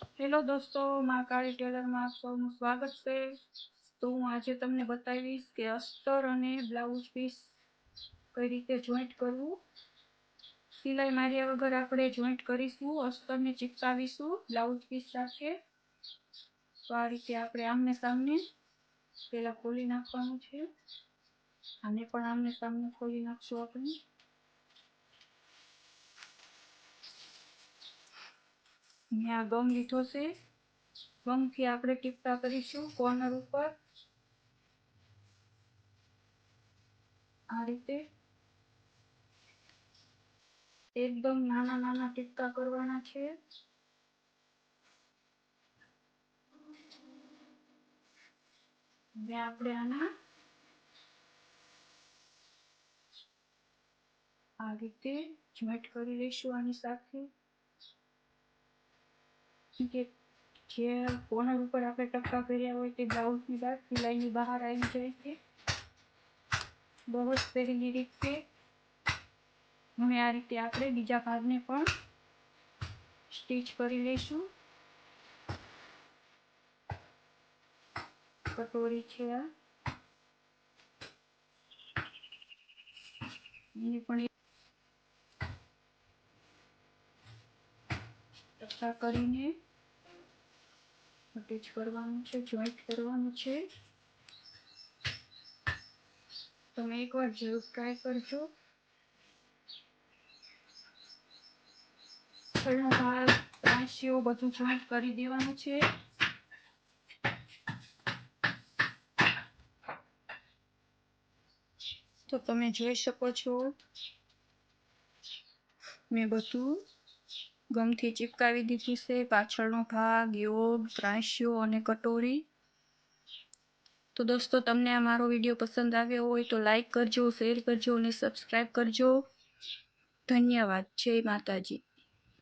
Hello દોસ્તો, મા કાળી ટેલરમાં સૌનું સ્વાગત છે. તો હું આજે તમને બતાવીશ કે અસ્તર અને બ્લાઉઝ પીસ કઈ રીતે જોઈન્ટ કરવું. સિલાઈ માર્યા વગર આપણે જોઈન્ટ કરીશું, અસ્તરને ચિપકાવીશું, બ્લાઉઝ પીસ સાથે. તો આ રીતે આપણે આમને સામને પહેલાં ખોલી નાખવાનું છે. આને પણ આમને સામને ખોલી નાખશું આપણે. મેં ગમ લીધો છે. ગમથી આપણે ટીપકા કરીશું કોર્નર ઉપર. આ રીતે. એકદમ નાના નાના ટીપકા કરવાના છે. હવે આપણે આના આ રીતે જોઈન્ટ કરી લઈશું આની સાથે. કે જે કોર્નર ઉપર આપણે ટપકા કર્યા હોય તે બ્લાઉઝની બહાર સિલાઈની બહાર આવી જાય છે. બહુ જ પહેલી રીતે હવે આ રીતે આપણે બીજા ભાગને પણ સ્ટીચ કરી લઈશું. કટોરી છે આ. કરીને અટેચ કરવાનું છે જોઈન્ટ કરવાનું છે. તમે એકવાર જરૂર ટ્રાય કરજો. ભાગ રાશિઓ બધું જોઈન્ટ કરી દેવાનું છે. તો તમે જોઈ શકો છો. મેં બધું ગમથી ચિપકાવી દીધી છે. પાછળનો ભાગ યોગ ત્રાંસ્યો અને કટોરી. તો દોસ્તો, તમને આ મારો વીડિયો પસંદ આવ્યો હોય તો લાઈક કરજો, શેર કરજો અને સબસ્ક્રાઈબ કરજો. ધન્યવાદ. જય માતાજી.